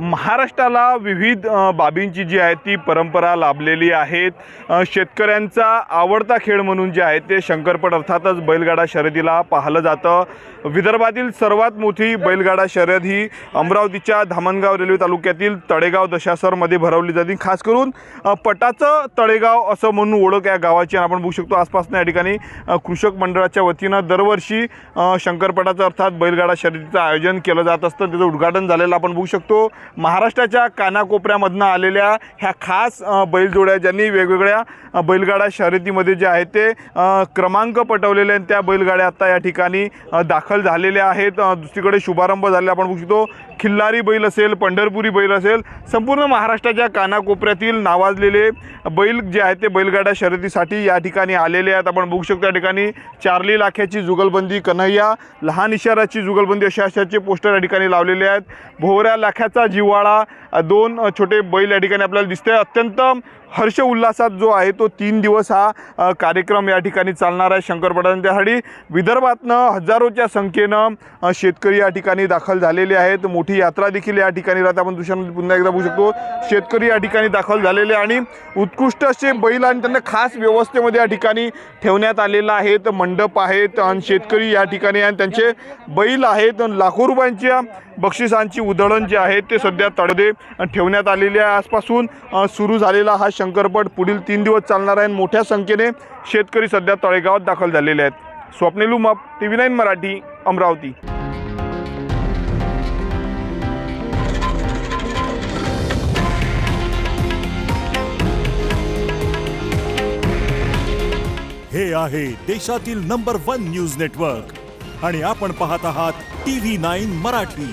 महाराष्ट्राला विविध बाबींची जी आहे ती परंपरा लाभलेली आहेत. शेतकऱ्यांचा आवडता खेळ म्हणून जे आहे ते शंकरपट अर्थातच बैलगाडा शर्यतीला पाहिलं जातं. विदर्भातील सर्वात मोठी बैलगाडा शर्यत ही अमरावतीच्या धामणगाव रेल्वे तालुक्यातील तळेगाव दशासरमध्ये भरवली जाते. खास करून पटाचं तळेगाव असं म्हणून ओळख या गावाची आपण बघू शकतो. आसपासनं या ठिकाणी कृषक मंडळाच्या वतीनं दरवर्षी शंकरपटाचं अर्थात बैलगाडा शर्यतीचं आयोजन केलं जात असतं. त्याचं उद्घाटन झालेलं आपण बघू शकतो. महाराष्ट्राच्या कानाकोपऱ्यामधनं आलेल्या ह्या खास बैलजोड्या ज्यांनी वेगवेगळ्या बैलगाडा शर्यतीमध्ये जे आहे ते क्रमांक पटवलेले आहेत त्या बैलगाड्या आता या ठिकाणी दाखल झालेल्या आहेत. दुसरीकडे शुभारंभ झालेला आपण बघू शकतो. खिल्लारी बैल असेल पंढरपुरी बैल असेल संपूर्ण महाराष्ट्राच्या कानाकोपऱ्यातील नावाजलेले बैल जे आहेत ते बैलगाड्या शर्यतीसाठी या ठिकाणी आलेले आहेत. आपण बघू शकतो या ठिकाणी चार्ली लाख्याची जुगलबंदी कन्हैया लहान इशाराची जुगलबंदी अशा अशाचे पोस्टर या ठिकाणी लावलेले आहेत. भोवऱ्या लाख्याचा जिव्हाळा दोन छोटे बैल या ठिकाणी आपल्याला दिसतंय. अत्यंत हर्ष उल्हासात जो आहे तो तीन दिवस हा कार्यक्रम या ठिकाणी चालणार आहे शंकरपटाने त्यासाठी विदर्भातनं हजारोच्या संख्येनं शेतकरी या ठिकाणी दाखल झालेले आहेत. मोठी यात्रा देखील या ठिकाणी राहते. आपण दृश्यामध्ये पुन्हा एकदा बघू शकतो. शेतकरी या ठिकाणी दाखल झालेले आणि उत्कृष्ट असे बैल आणि त्यांना खास व्यवस्थेमध्ये या ठिकाणी ठेवण्यात आलेलं आहेत. मंडप आहेत आणि शेतकरी या ठिकाणी आणि त्यांचे बैल आहेत. आणि लाखो रुपयांच्या बक्षिसांची उधळण जे आहे ते सध्या तडदे ठेवण्यात आलेली आहे. आजपासून सुरू झालेला हा शंकरपट पुढील तीन दिवस चालणार आहे आणि मोठ्या संख्येने शेतकरी सध्या तळेगावात दाखल झालेले आहेत. स्वप्नेलू मप T V nine Marathi Amravati. हे आहे देशातील नंबर वन न्यूज नेटवर्क आणि आपण पाहत आहात टी व्ही नाईन मराठी.